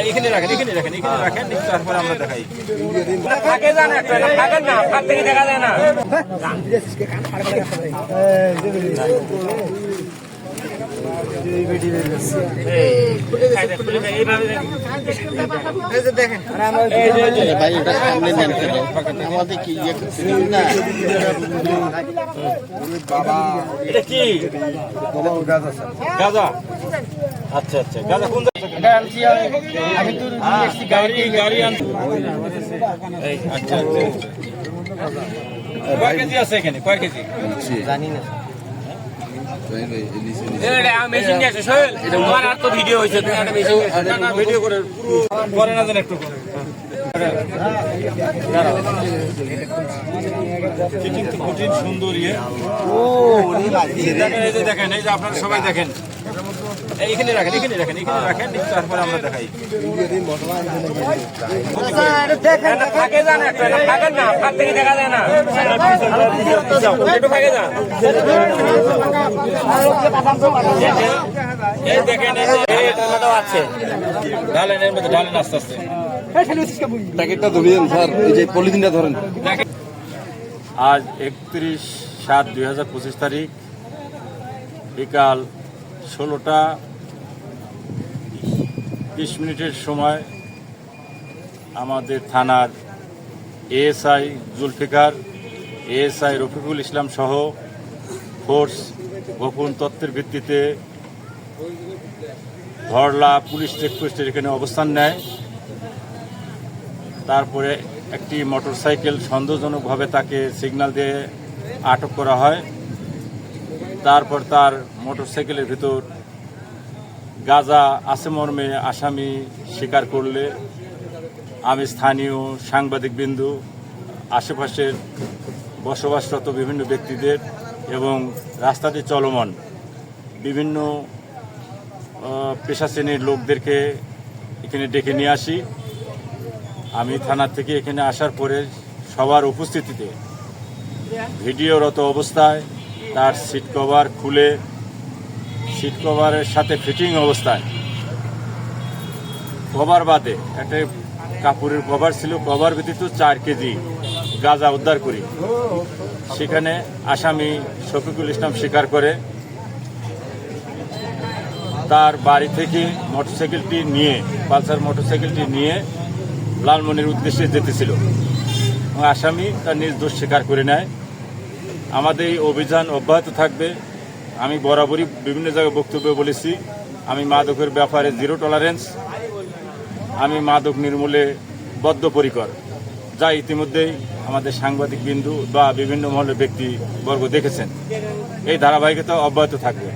এইখানে রাখেন এখানে রাখেন এখানে রাখেন তারপরে আমরা দেখাই ফাঁকে যান একটা ফাঁকে না ফাঁক থেকে দেখা যায় না আমাদের ইয়ে কি গাজা আচ্ছা আচ্ছা। গাজা কোন আমি তো গাড়ি গাড়ি আনছি। আচ্ছা আচ্ছা। কয় কেজি আছে এখানে? কয় কেজি? জানি না। ভিডিও হয়েছে তুমি একটা মেশিন না না ভিডিও করে করে না যেন একটু কঠিন সুন্দর ইয়ে দেখেন এই যে আপনারা সবাই দেখেন। এইখানে রাখেন এখানে রাখেন এখানে রাখেন তারপরে আমরা দেখাই। ফাঁকে যান একটা ফাঁকে না ফাঁক থেকে দেখা যায় না। একটু ফাঁকে যান। এই দেখেন এই টমেটো আছে। ঢালেন এর মধ্যে ঢালেন আস্তে আস্তে। প্যাকেটটা ধরিয়েন স্যার এই যে পলিথিনটা ধরেন। আজ একত্রিশ সাত দুই হাজার পঁচিশ তারিখ বিকাল ষোলোটা বিশ মিনিটের সময় আমাদের থানার এএসআই জুলফিকার, এএসআই রফিকুল ইসলাম সহ ফোর্স গোপন তত্ত্বের ভিত্তিতে ধরলা পুলিশ চেকপোস্টের এখানে অবস্থান নেয়, তারপরে একটি মোটরসাইকেল সন্দেহজনকভাবে তাকে সিগন্যাল দিয়ে আটক করা হয়। তারপর তার মোটরসাইকেলের ভিতর গাজা আছে মর্মে আসামি স্বীকার করলে আমি স্থানীয় সাংবাদিক বিন্দু, আশেপাশের বসবাসরত বিভিন্ন ব্যক্তিদের এবং রাস্তাতে চলমান। বিভিন্ন পেশা শ্রেণির লোকদেরকে এখানে ডেকে নিয়ে আসি। আমি থানা থেকে এখানে আসার পরে সবার উপস্থিতিতে ভিডিওরত অবস্থায় তার সিট কভার খুলে সিট কভারের সাথে ফিটিং অবস্থায়। কভার বাদে একটা কাপড়ের কভার ছিল কভার ব্যতীত চার কেজি গাঁজা উদ্ধার করি। সেখানে আসামি শফিকুল ইসলাম স্বীকার করে। তার বাড়ি থেকে মোটরসাইকেলটি নিয়ে, পালসার মোটরসাইকেলটি নিয়ে লালমনির উদ্দেশ্যে যেতেছিল। আসামি তার নিজ দোষ স্বীকার করে নেয়। আমাদের এই অভিযান অব্যাহত থাকবে। আমি বরাবরই বিভিন্ন জায়গায় বক্তব্য বলেছি। আমি মাদকের ব্যাপারে জিরো টলারেন্স আমি মাদক নির্মূলে বদ্ধপরিকর। যা ইতিমধ্যেই আমাদের সাংবাদিক বিন্দু বা বিভিন্ন মহলের ব্যক্তিবর্গ দেখেছেন। এই ধারাবাহিকতা অব্যাহত থাকবে।